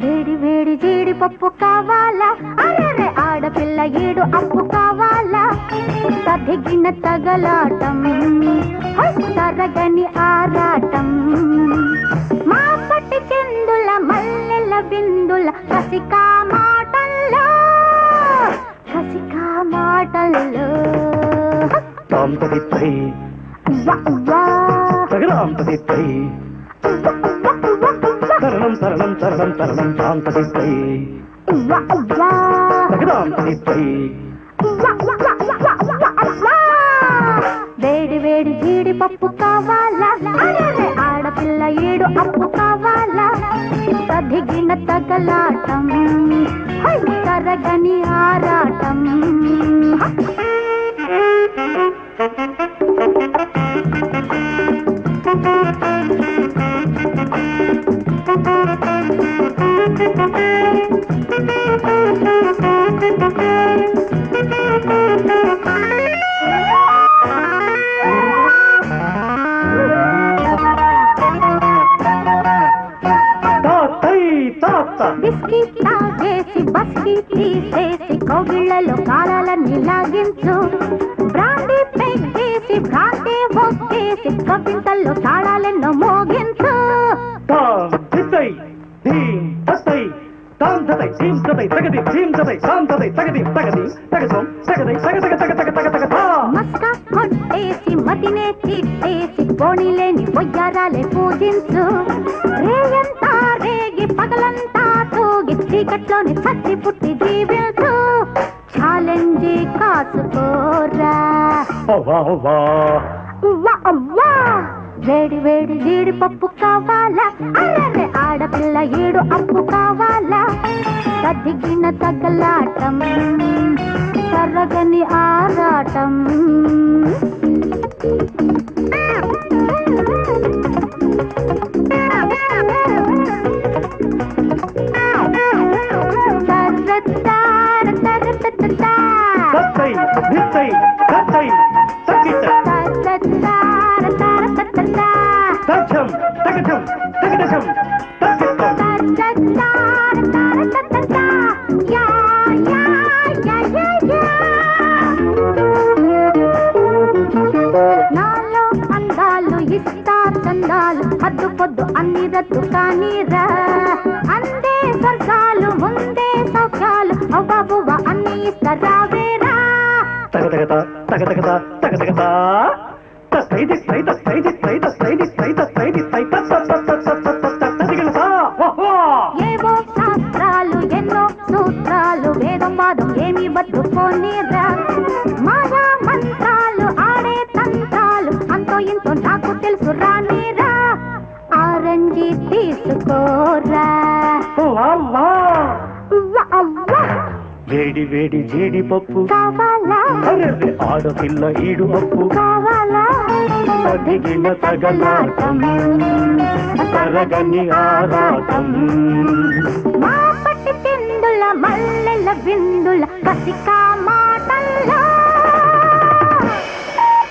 వేడి వేడి జీడిపప్పు కావాలా? అరే ఆడపిల్ల ఏడు అప్పు కావాలా? తగిన తగలాటం. తరగని కసికా మాటల్లో కసికా మాటల్లో. తాం తదిత్తై ఉవ్వ ఉవ్వ తగరాం తదిత్తై తరణం తరణం తరణం తరణం తాం తదిత్తై ఉవ్వ ఉవ్వ తగరాం తదిత్తై వేడి వేడి జీడిపప్పు కావాలా? ఆడపిల్ల ఏడు అప్పు తగలాటం హై, తరగని ఆరాటం you. బిస్కీ తాగేసి బస్కీ తీసేసి కోగిళ్ళలో కాలాలన్నీ లాగించు బ్రాండీ పెగ్గేసి భ్రాంతి ఒక్కేసి కవితల్లో తాళాలెన్నో మోగించు తాం తిత్తై తగది తాం తగది తగది తగదం తగదై తగ తగ తగ తగ తగ తా మస్కా కొట్టేసి మతినే తిట్టేసి పొయ్యారాలే పూజించు రేయంతా రేగి పగలంతా చీకట్లోని సత్తి పుట్టి జీవించు ఛాలెంజ్ కాసుకోరా వేడి వేడి జీడిపప్పు కావాలా? అరే ఆడపిల్ల ఏడు అప్పు కావాలా? తదిగిన తగలాటం తరగని ఆరాటం. தத்தை తర్రతత్తతా. தத்தை యా, యా, యా, యా. నాలో అందాలు ఇస్తా చందాలు హద్దు పొద్దు అన్ని రద్దు కానీరా అందే స్వర్గాలు ముందే సౌఖ్యాలు అవ్వబువ్వ అన్ని ఇస్తారా ఏవో శాస్త్రాలు ఎన్నో సూత్రాలు వేదం వాదం ఏమి బతుకోనిరా మాయా మంత్రాలు ఆడే తంత్రాలు అంతో ఇంతో నాకు తెలుసు రానిరా ఆరంజి తీసుకోరా. అవ్వ వేడి వేడి జీడిపప్పు. ఆడపిల్ల ఈడు అప్పు కావాలా? తదిగిన తగలాటం తరగని ఆరాటం. మా పట్టి తిందుల మల్లెల బిందుల కసికా